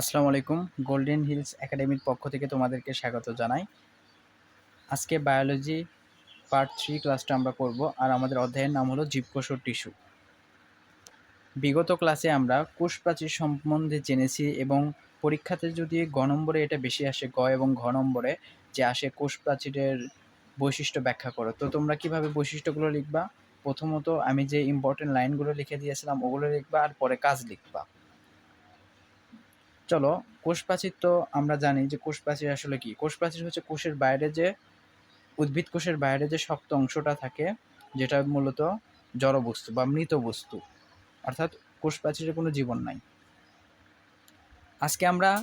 আসসালামু আলাইকুম golden hills একাডেমির পক্ষ থেকে তোমাদেরকে স্বাগত জানাই। আজকে বায়োলজি পার্ট থ্রি ক্লাসটা আমরা করব আর আমাদের অধ্যায়ের নাম হলো জীবকোষ টিস্যু। বিগত ক্লাসে আমরা কোষ প্রাচীর সম্বন্ধে জেনেছি এবং পরীক্ষাতে যদি গ নম্বরে এটা বেশি আসে, গ এবং ঘ নম্বরে যে আসে কোষ প্রাচীরের বৈশিষ্ট্য ব্যাখ্যা করো। তো তোমরা কীভাবে বৈশিষ্ট্যগুলো লিখবা? প্রথমত আমি যে ইম্পর্টেন্ট লাইনগুলো লিখে দিয়েছিলাম, ওগুলো লিখবা আর পরে কাজ লিখবা। চলো কোষ প্রাচীর তো আমরা জানি যে কোষ প্রাচীর আসলে কি? কোষ প্রাচীর হচ্ছে কোষের বাইরে যে, উদ্ভিদ কোষের বাইরে যে শক্ত অংশটা থাকে, যেটা মূলত জড় বস্তু বা মৃত বস্তু। অর্থাৎ কোষ প্রাচীরে কোনো জীবন নাই। আজকে আমরা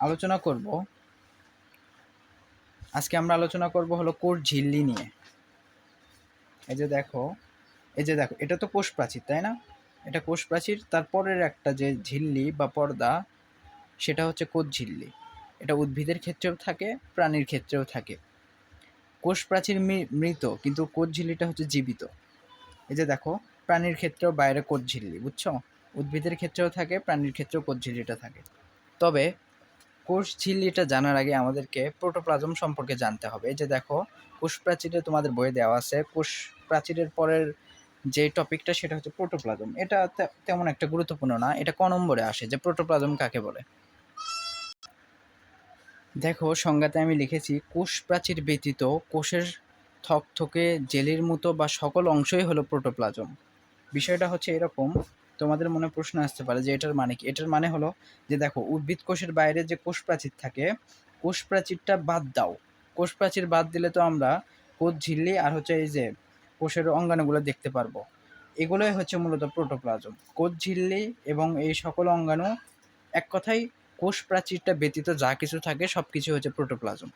আলোচনা করব, আজকে আমরা আলোচনা করব হলো কোষ ঝিল্লি নিয়ে। এই যে দেখো, এই যে দেখো, এটা তো কোষ প্রাচীর তাই না? এটা কোষ প্রাচীর তারপরের একটা যে ঝিল্লি বা পর্দা সেটা হচ্ছে কোষ ঝিল্লি। এটা উদ্ভিদের ক্ষেত্রেও থাকে, প্রাণীর ক্ষেত্রেও থাকে। কোষ প্রাচীর মৃত, কিন্তু কোষ ঝিল্লিটা হচ্ছে জীবিত। এই যে দেখো, প্রাণীর ক্ষেত্রেও বাইরে কোষ ঝিল্লি, বুঝছ? উদ্ভিদের ক্ষেত্রেও থাকে, প্রাণীর ক্ষেত্রেও কোষ ঝিল্লিটা থাকে। তবে কোষ ঝিল্লিটা জানার আগে আমাদেরকে প্রোটোপ্লাজম সম্পর্কে জানতে হবে। এই যে দেখো, কোষ প্রাচীরে তোমাদের বইয়ে দেওয়া আছে, কোষ প্রাচীরের পরের যে টপিকটা সেটা হচ্ছে প্রোটোপ্লাজম। এটা তেমন একটা গুরুত্বপূর্ণ না, এটা ক নম্বরে আসে যে প্রোটোপ্লাজম কাকে বলে? দেখো, সংজ্ঞাতে আমি লিখেছি কোষ প্রাচীর ব্যতীত কোষের থকথকে জেলির মতো বা সকল অংশই হলো প্রোটোপ্লাজম। বিষয়টা হচ্ছে এরকম, তোমাদের মনে প্রশ্ন আসতে পারে যে এটার মানে কি? এটার মানে হলো যে দেখো, উদ্ভিদ কোষের বাইরে যে কোষ প্রাচীর থাকে কোষ প্রাচীরটা বাদ দাও। কোষ প্রাচীর বাদ দিলে তো আমরা কোষ ঝিল্লি আর হচ্ছে এই যে কোষের অঙ্গাণুগুলো দেখতে পারব। এগুলোই হচ্ছে মূলত প্রোটোপ্লাজম। কোষ ঝিল্লি এবং এই সকল অঙ্গাণু এক কথায় কোষ প্রাচীরটা ব্যতীত যা কিছু থাকে সব কিছু হচ্ছে প্রোটোপ্লাজম।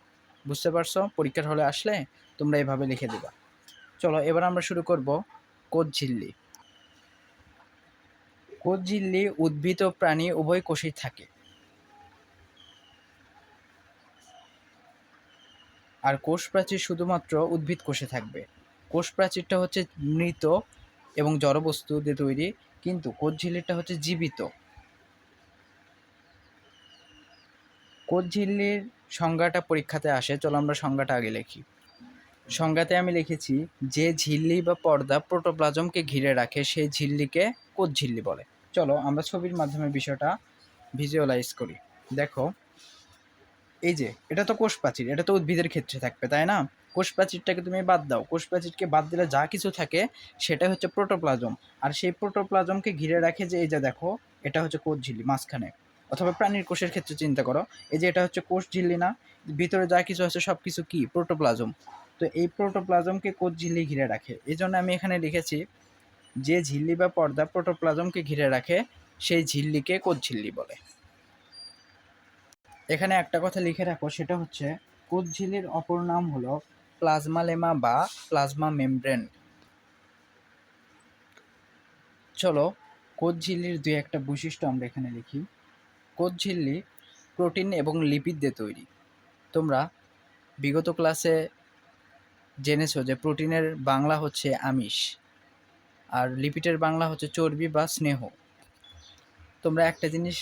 বুঝতে পারছ? পরীক্ষার হলে আসলে তোমরা এভাবে লিখে দিবা। চলো, এবার আমরা শুরু করব কোষ ঝিল্লি উদ্ভিদ ও প্রাণী উভয় কোষেই থাকে। আর কোষ প্রাচীর শুধুমাত্র উদ্ভিদ কোষে থাকবে। কোষ প্রাচীরটা হচ্ছে মৃত এবং জড়বস্তু দিয়ে তৈরি, কিন্তু কোষ ঝিল্লিটা হচ্ছে জীবিত। কোষ ঝিল্লির সংজ্ঞাটা পরীক্ষাতে আসে, চলো আমরা সংজ্ঞাটা আগে লিখি। সংজ্ঞাতে আমি লিখেছি, যে ঝিল্লি বা পর্দা প্রোটোপ্লাজমকে ঘিরে রাখে সেই ঝিল্লিকে কোষ ঝিল্লি বলে। চলো আমরা ছবির মাধ্যমে বিষয়টা ভিজুয়ালাইজ করি। দেখো, এই যে, এটা তো কোষ প্রাচীর, এটা তো উদ্ভিদের ক্ষেত্রে থাকবে, তাই না? কোষ প্রাচীরটাকে তুমি বাদ দাও, কোষ প্রাচীরকে বাদ দিলে যা কিছু থাকে সেটা হচ্ছে প্রোটোপ্লাজম। আর সেই প্রোটোপ্লাজমকে ঘিরে রাখে যে, এই যে দেখো, এটা হচ্ছে কোষ ঝিল্লি, মাঝখানে। অথবা প্রাণীর কোষের ক্ষেত্রে চিন্তা করো। এই যে এটা হচ্ছে কোষ ঝিল্লি না ভিতরে যা কিছু আছে সব কিছু কি? প্রোটোপ্লাজম। তো এই প্রোটোপ্লাজমকে কোষ ঝিল্লি ঘিরে রাখে। এই জন্য আমি এখানে লিখেছি, যে ঝিল্লি বা পর্দা প্রোটোপ্লাজমকে ঘিরে রাখে, সেই ঝিল্লিকে কোষ ঝিল্লি বলে। এখানে একটা কথা লিখে রাখো, সেটা হচ্ছে, কোষ ঝিল্লির অপর নাম হলো প্লাজমালেমা বা প্লাজমা মেমব্রেন। চলো, কোষ ঝিল্লির দুই একটা বৈশিষ্ট্য আমরা এখানে লিখি। কোষ ঝিল্লি, প্রোটিন এবং লিপিড দিয়ে তৈরি। তোমরা বিগত ক্লাসে জেনেছো যে প্রোটিনের বাংলা হচ্ছে আমিষ আর লিপিডের বাংলা হচ্ছে চর্বি বা স্নেহ। তোমরা একটা জিনিস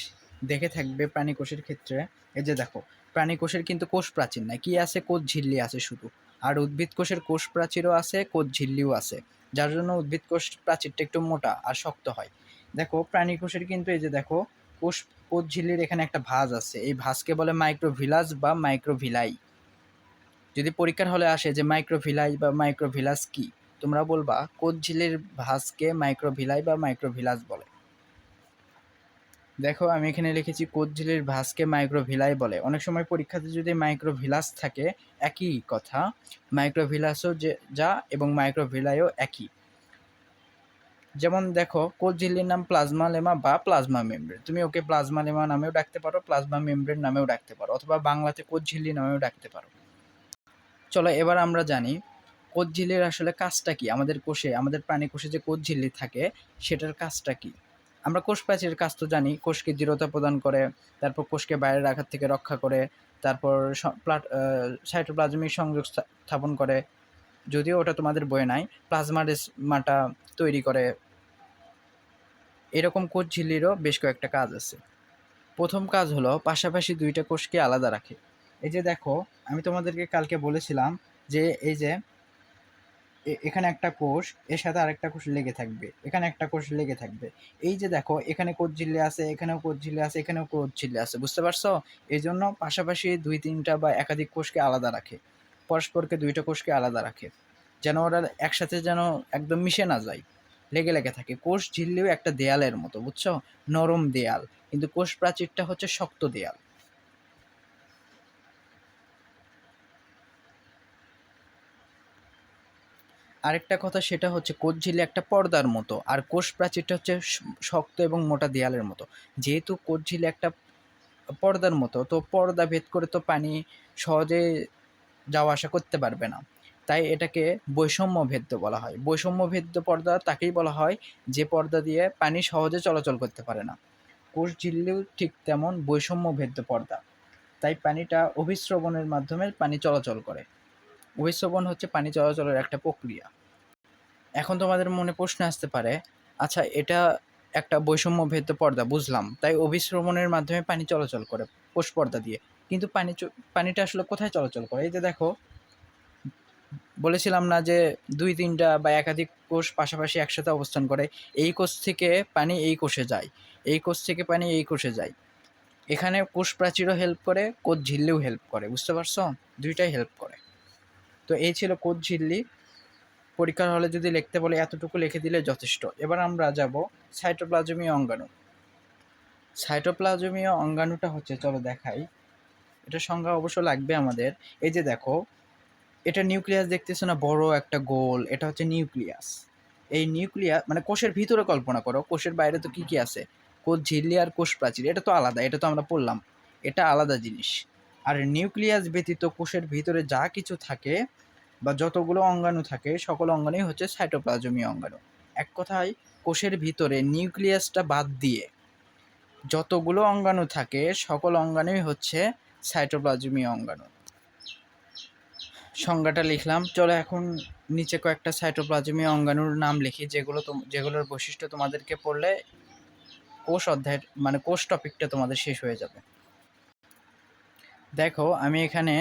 দেখে থাকবে প্রাণী কোষের ক্ষেত্রে, এই যে দেখো প্রাণী কোষের কিন্তু কোষ প্রাচীর নাই। কি আছে? কোষ ঝিল্লি আছে শুধু। আর উদ্ভিদ কোষের কোষ প্রাচীরও আছে কোষ ঝিল্লিও আছে। যার জন্য উদ্ভিদ কোষ প্রাচীরটা একটু মোটা আর শক্ত হয়। দেখো প্রাণী কোষের কিন্তু এই যে দেখো, কোষ কোষ ঝিল্লির এখানে একটা ভাঁজ আছে। এই ভাঁজকে বলে মাইক্রোভিলাস বা মাইক্রোভিলাই যদি পরীক্ষার হলে আসে যে মাইক্রোভিলাই বা মাইক্রোভিলাস কি, তোমরা বলবা কোষ ঝিল্লির ভাঁজকে মাইক্রোভিলাই বা মাইক্রোভিলাস বলে? দেখো, আমি এখানে লিখেছি কোষ ঝিল্লির ভাঁজকে মাইক্রোভিলাই বলে। অনেক সময় পরীক্ষাতে যদি মাইক্রোভিলাস থাকে, একই কথা। মাইক্রোভিলাসও যে, যা এবং মাইক্রোভিলাইও একই। যেমন দেখো, কোষ ঝিল্লির নাম প্লাজমা লেমা বা প্লাজমা মেমব্রেন। তুমি ওকে প্লাজমা লেমা নামেও ডাকতে পারো, প্লাজমা মেমব্রেন নামেও ডাকতে পারো, অথবা বাংলাতে কোষ ঝিল্লি নামেও ডাকতে পারো। চলো, এবার আমরা জানি কোষ ঝিল্লির আসলে কাজটা কি? আমাদের কোষে, আমাদের প্রাণী কোষে যে কোষ ঝিল্লি থাকে, সেটার কাজটা কি? আমরা কোষ প্রাচীরের কাজ তো জানি, কোষকে দৃঢ়তা প্রদান করে, তারপর কোষকে বাইরে রাখার থেকে রক্ষা করে, তারপর সাইটোপ্লাজমিক সংযোগ স্থাপন করে। যদিও ওটা তোমাদের বয়ে নাই প্লাজমাডেসমাটা তৈরি করে এরকম কোষ ঝিল্লিরও বেশ কয়েকটা কাজ আছে। প্রথম কাজ হলো পাশাপাশি দুইটা কোষকে আলাদা রাখে। এই যে দেখো, আমি তোমাদেরকে কালকে বলেছিলাম যে এই যে এখানে একটা কোষ এর সাথে আরেকটা কোষ লেগে থাকবে, এখানে একটা কোষ লেগে থাকবে। এই যে দেখো, এখানে কোষ ঝিল্লি আছে, এখানেও কোষ ঝিল্লি আছে, এখানেও কোষ ঝিল্লি আছে, বুঝতে পারছ? এই জন্য পাশাপাশি দুই তিনটা বা একাধিক কোষকে আলাদা রাখে, পরস্পরকে দুইটা কোষকে আলাদা রাখে, যেন ওরা একসাথে যেন একদম মিশে না যায়। লেগে লেগে থাকে। কোষ ঝিল্লিও একটা দেয়ালের মতো, বুঝছ? নরম দেয়াল। কিন্তু কোষ প্রাচীরটা হচ্ছে শক্ত দেয়াল। আরেকটা কথা সেটা হচ্ছে কোষ ঝিল্লি একটা পর্দার মতো, আর কোষ প্রাচীরটা হচ্ছে শক্ত এবং মোটা দেয়ালের মতো। যেহেতু কোষ ঝিল্লি একটা পর্দার মতো, তো পর্দা ভেদ করে তো পানি সহজে যাওয়া আসা করতে পারবে না। তাই এটাকে বৈষম্য ভেদ্য বলা হয়। বৈষম্য ভেদ্য পর্দা তাকেই বলা হয় যে পর্দা দিয়ে পানি সহজে চলাচল করতে পারে না। কোষ ঝিল্লিও ঠিক তেমন বৈষম্য ভেদ্য পর্দা। তাই পানিটা অভিস্রবণের মাধ্যমে পানি চলাচল করে। অভিস্রবণ হচ্ছে পানি চলাচলের একটা প্রক্রিয়া। এখন তোমাদের মনে প্রশ্ন আসতে পারে আচ্ছা এটা একটা বৈষম্য ভেদ্য পর্দা, বুঝলাম। তাই অভিস্রবণের মাধ্যমে পানি চলাচল করে, কোষ পর্দা দিয়ে। কিন্তু পানি পানিটা আসলে কোথায় চলাচল করে? এই যে দেখো বলেছিলাম না যে দুই, তিনটা বা একাধিক কোষ পাশাপাশি একসাথে অবস্থান করে। এই কোষ থেকে পানি এই কোষে যায়। এই কোষ থেকে পানি এই কোষে যায়। এখানে কোষ প্রাচীরও হেল্প করে, কোষ ঝিল্লিও হেল্প করে, বুঝতে পারছ? দুইটাই হেল্প করে। তো এই ছিল কোষ ঝিল্লি। পরীক্ষার হলে যদি লিখতে বলে, এতটুকু লিখে দিলে যথেষ্ট। এবার আমরা যাব সাইটোপ্লাজমীয় অঙ্গাণু। সাইটোপ্লাজমীয় অঙ্গাণুটা হচ্ছে, চলো দেখাই। এটা সংজ্ঞা অবশ্য লাগবে আমাদের। এই যে দেখো এটা নিউক্লিয়াস দেখতেছো না? বড় একটা গোল। এটা হচ্ছে নিউক্লিয়াস। এই নিউক্লিয়াস মানে কোষের ভিতরে কল্পনা করো, কোষের বাইরে তো কি কি আছে? কোষ ঝিল্লি আর কোষ প্রাচীর, এটা তো আলাদা, এটা তো আমরা পড়লাম। এটা আলাদা জিনিস। আর নিউক্লিয়াস ব্যতীত কোষের ভিতরে যা কিছু থাকে বা যতগুলো অঙ্গাণু থাকে, সকল অঙ্গাণুই হচ্ছে সাইটোপ্লাজমীয় অঙ্গাণু। এক কথায়, কোষের ভিতরে নিউক্লিয়াসটা বাদ দিয়ে যতগুলো অঙ্গাণু থাকে, সকল অঙ্গাণুই হচ্ছে সাইটোপ্লাজমীয় অঙ্গাণু। সংজ্ঞাটা লিখলাম। চলো এখন নিচে কয়েকটা সাইটোপ্লাজমীয় অঙ্গাণুর নাম লিখি, যেগুলো যেগুলোর বৈশিষ্ট্য তোমাদেরকে পড়লে কোষ অধ্যায়ের মানে কোষ টপিকটা তোমাদের শেষ হয়ে যাবে। দেখো, আমি এখানে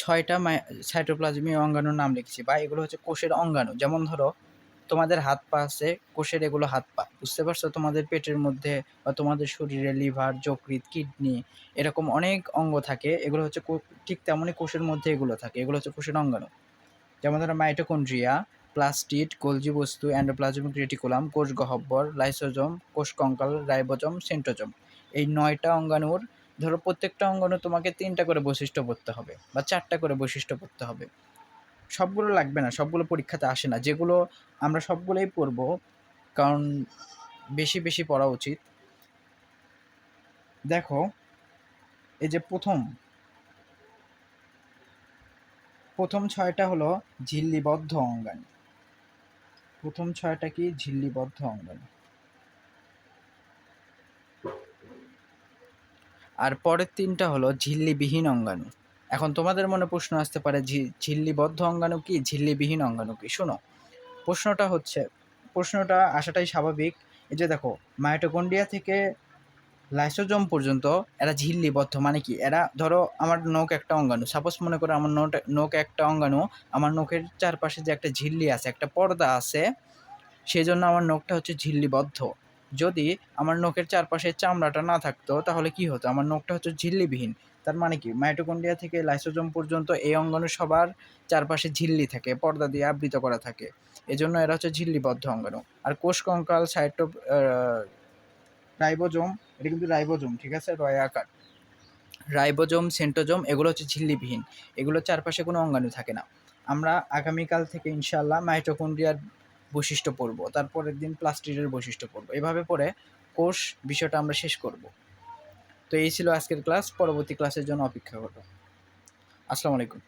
ছয়টা সাইটোপ্লাজমীয় অঙ্গাণুর নাম লিখেছি বা এগুলো হচ্ছে কোষের অঙ্গাণু। যেমন ধরো তোমাদের হাত পা আছে, কোষের এগুলো হাত পা, বুঝতে পারছ? তোমাদের পেটের মধ্যে বা তোমাদের শরীরে লিভার, যকৃৎ, কিডনি এরকম অনেক অঙ্গ থাকে, এগুলো হচ্ছে ঠিক তেমনই কোষের মধ্যে এগুলো থাকে, এগুলো হচ্ছে কোষের অঙ্গাণু। যেমন ধরো মাইটোকন্ড্রিয়া প্লাস্টিড গোলজি বস্তু অ্যান্ডোপ্লাজমিক রেটিকুলাম কোষ গহ্বর লাইসোজম কোষ কঙ্কাল রাইবোজম সেন্টোজম এই নয়টা অঙ্গাণুর, ধরো প্রত্যেকটা অঙ্গাণু তোমাকে তিনটা করে বৈশিষ্ট্য পড়তে হবে বা চারটা করে বৈশিষ্ট্য পড়তে হবে। সবগুলো লাগবে না, সবগুলো পরীক্ষাতে আসে না। যেগুলো আমরা সবগুলোই পড়ব, কারণ বেশি বেশি পড়া উচিত। দেখো, এই যে প্রথম প্রথম ছয়টা হলো ঝিল্লিবদ্ধ অঙ্গাণু প্রথম ছয়টা কি? ঝিল্লিবদ্ধ অঙ্গাণু আর পরের তিনটা হলো ঝিল্লিবিহীন অঙ্গাণু এখন তোমাদের মনে প্রশ্ন আসতে পারে ঝিল্লিবদ্ধ অঙ্গাণু কি, ঝিল্লিবিহীন অঙ্গাণু কি? শোনো, প্রশ্নটা হচ্ছে, প্রশ্নটা আসাটাই স্বাভাবিক। এই যে দেখো, মাইটোকন্ড্রিয়া থেকে লাইসোজম পর্যন্ত এরা ঝিল্লিবদ্ধ মানে কি? এরা, ধরো, আমার নখ একটা অঙ্গাণু সাপোজ মনে করো আমার নোট, নখ একটা অঙ্গাণু, আমার নখের চারপাশে যে একটা ঝিল্লি আছে, একটা পর্দা আছে সেই জন্য আমার নখটা হচ্ছে ঝিল্লিবদ্ধ। যদি আমার নখের চারপাশে চামড়াটা না থাকতো, তাহলে কি হতো? আমার নখটা হচ্ছে ঝিল্লিবিহীন। তার মানে কি? মাইটোকন্ড্রিয়া থেকে লাইসোজোম পর্যন্ত এই অঙ্গাণু সবার চারপাশে ঝিল্লি থাকে, পর্দা দিয়ে আবৃত করা থাকে। এজন্য এরা হচ্ছে ঝিল্লিবদ্ধ অঙ্গাণু আর কোষ কঙ্কাল সাইটো রাইবোজোম, এটা কিন্তু রাইবোজোম, ঠিক আছে? রয় আকার। রাইবোজোম, সেন্টোজোম, এগুলো হচ্ছে ঝিল্লিবিহীন। এগুলো চারপাশে কোনো অঙ্গাণু থাকে না। আমরা আগামীকাল থেকে ইনশাল্লাহ মাইটোকন্ড্রিয়ার বৈশিষ্ট্য পড়ব, তারপরের দিন প্লাস্টিডের বৈশিষ্ট্য পড়ব। এভাবে পড়ে কোর্স বিষয়টা আমরা শেষ করব। তো এই ছিল আজকের ক্লাস, পরবর্তী ক্লাসের জন্য অপেক্ষা করব আসসালামু আলাইকুম।